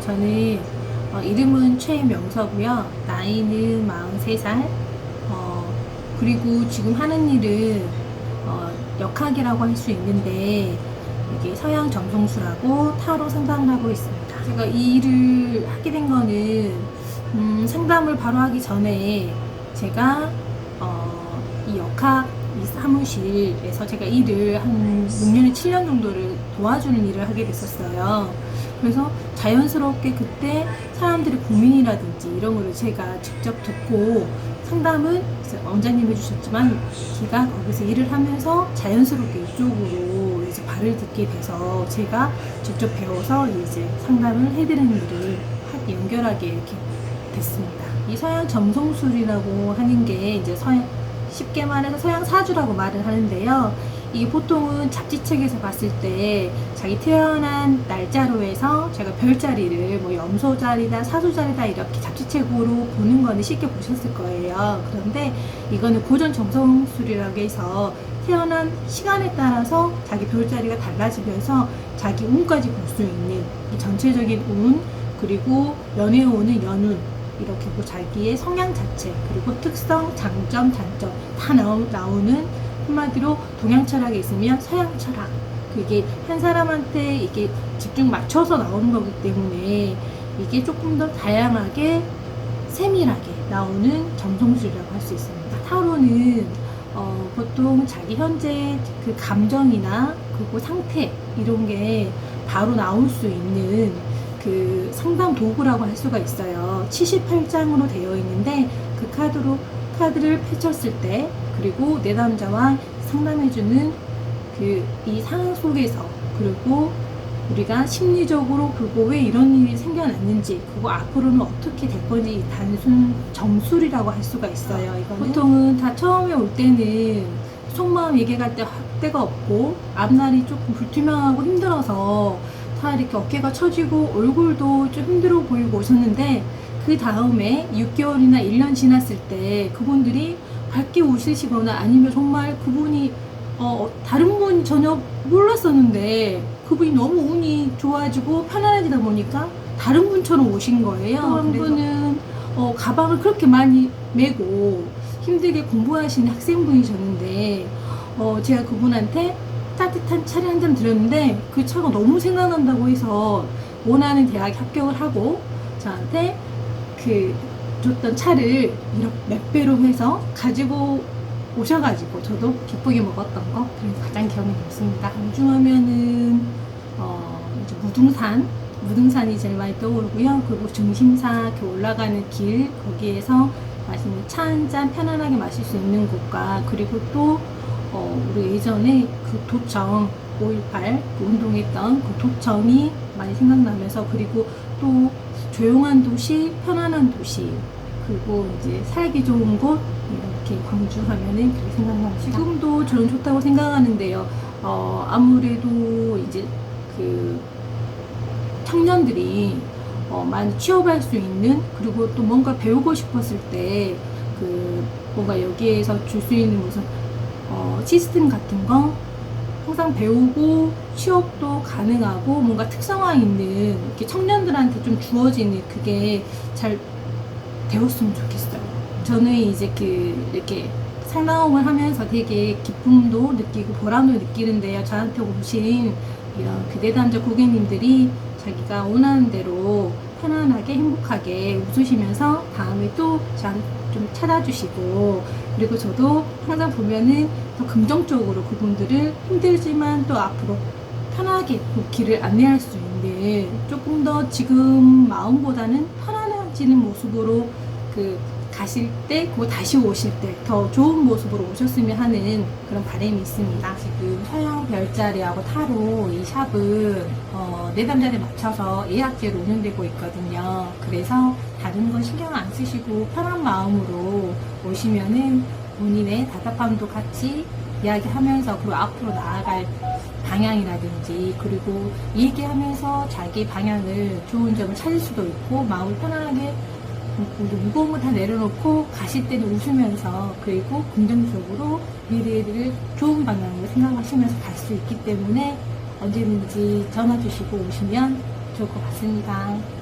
저는 어, 이름은 최명서고요. 나이는 43살. 어, 그리고 지금 하는 일은 어, 역학이라고 할 수 있는데 이게 서양 점성술하고 타로 상담을 하고 있습니다. 제가 이 일을 하게 된 거는 음, 상담을 바로 하기 전에 제가 어, 이 역학 이 사무실에서 제가 일을 한 6년에 7년 정도를 도와주는 일을 하게 됐었어요. 그래서 자연스럽게 그때 사람들의 고민이라든지 이런 거를 제가 직접 듣고 상담은 원장님 해주셨지만 제가 거기서 일을 하면서 자연스럽게 이쪽으로 이제 발을 딛게 돼서 제가 직접 배워서 이제 상담을 해드리는 일을 하- 연결하게 이렇게 됐습니다. 이 서양 점성술이라고 하는 게 이제 서양 쉽게 말해서 서양 사주라고 말을 하는데요. 이게 보통은 잡지책에서 봤을 때 자기 태어난 날짜로 해서 제가 별자리를 뭐 염소자리다 사소자리다 이렇게 잡지책으로 보는 거는 쉽게 보셨을 거예요. 그런데 이거는 고전 점성술이라고 해서 태어난 시간에 따라서 자기 별자리가 달라지면서 자기 운까지 볼 수 있는 이 전체적인 운 그리고 오는 연운 이렇게 뭐 자기의 성향 자체 그리고 특성, 장점, 단점 다 나오, 나오는 한마디로 동양 철학에 있으면 서양 철학 그게 한 사람한테 이게 집중 맞춰서 나오는 거기 때문에 이게 조금 더 다양하게 세밀하게 나오는 점성술이라고 할 수 있습니다. 타로는 어, 보통 자기 현재 그 감정이나 그리고 상태 이런 게 바로 나올 수 있는 그 상담 도구라고 할 수가 있어요. 78장으로 되어 있는데 그 카드로 카드를 펼쳤을 때 그리고 내담자와 상담해주는 그 이 상황 속에서 그리고 우리가 심리적으로 그거 왜 이런 일이 생겨났는지 그거 앞으로는 어떻게 될 건지 이 단순 점술이라고 할 수가 있어요. 이거는 보통은 다 처음에 올 때는 속마음 얘기할 때 때가 없고 앞날이 조금 불투명하고 힘들어서 다 이렇게 어깨가 처지고 얼굴도 좀 힘들어 보이고 오셨는데 그 다음에 6개월이나 1년 지났을 때 그분들이 밝게 웃으시거나 아니면 정말 그분이 어, 다른 분 전혀 몰랐었는데 그분이 너무 운이 좋아지고 편안해지다 보니까 다른 분처럼 오신 거예요. 또 한 분은 어, 가방을 그렇게 많이 메고 힘들게 공부하시는 학생분이셨는데 어, 제가 그분한테 따뜻한 차를 한 잔 드렸는데 그 차가 너무 생각난다고 해서 원하는 대학에 합격을 하고 저한테 그 줬던 차를 이렇게 몇 배로 해서 가지고 오셔가지고 저도 기쁘게 먹었던 거 그래서 가장 기억에 남습니다. 우중하면은 어 이제 무등산 무등산이 제일 많이 떠오르고요. 그리고 중심사 이렇게 올라가는 길 거기에서 맛있는 차 한 잔 편안하게 마실 수 있는 곳과 그리고 또 어, 우리 예전에 그 도청 5.18 그 운동했던 그 도청이 많이 생각나면서 그리고 또 조용한 도시, 편안한 도시 그리고 이제 살기 좋은 곳 이렇게 광주 하면은 그게 생각납니다. 지금도 저는 좋다고 생각하는데요. 어, 아무래도 이제 그 청년들이 어, 많이 취업할 수 있는 그리고 또 뭔가 배우고 싶었을 때 그 뭔가 여기에서 줄 수 있는 무슨 어, 시스템 같은 거 항상 배우고 취업도 가능하고 뭔가 특성화 있는 이렇게 청년들한테 좀 주어지는 그게 잘 되었으면 좋겠어요. 저는 이제 그 이렇게 상담을 하면서 되게 기쁨도 느끼고 보람도 느끼는데요. 저한테 오신 이런 그 내담자 고객님들이 자기가 원하는 대로 편안하게 행복하게 웃으시면서 다음에 또 좀 찾아주시고 그리고 저도 항상 보면은 더 긍정적으로 그분들을 힘들지만 또 앞으로 편하게 그 길을 안내할 수 있는 조금 더 지금 마음보다는 편안해지는 모습으로 그 가실 때, 그 다시 오실 때 더 좋은 모습으로 오셨으면 하는 그런 바람이 있습니다. 지금 서양 별자리하고 타로 이 샵은 어, 내담자에 맞춰서 예약제로 운영되고 있거든요. 그래서 다른 건 신경 안 쓰시고 편한 마음으로 오시면은 본인의 답답함도 같이 이야기하면서 그리고 앞으로 나아갈 방향이라든지 그리고 얘기하면서 자기 방향을 좋은 점을 찾을 수도 있고 마음을 편안하게 그리고 무거운 거 다 내려놓고 가실 때는 웃으면서 그리고 긍정적으로 미래를 좋은 방향으로 생각하시면서 갈 수 있기 때문에 언제든지 전화 주시고 오시면 좋을 것 같습니다.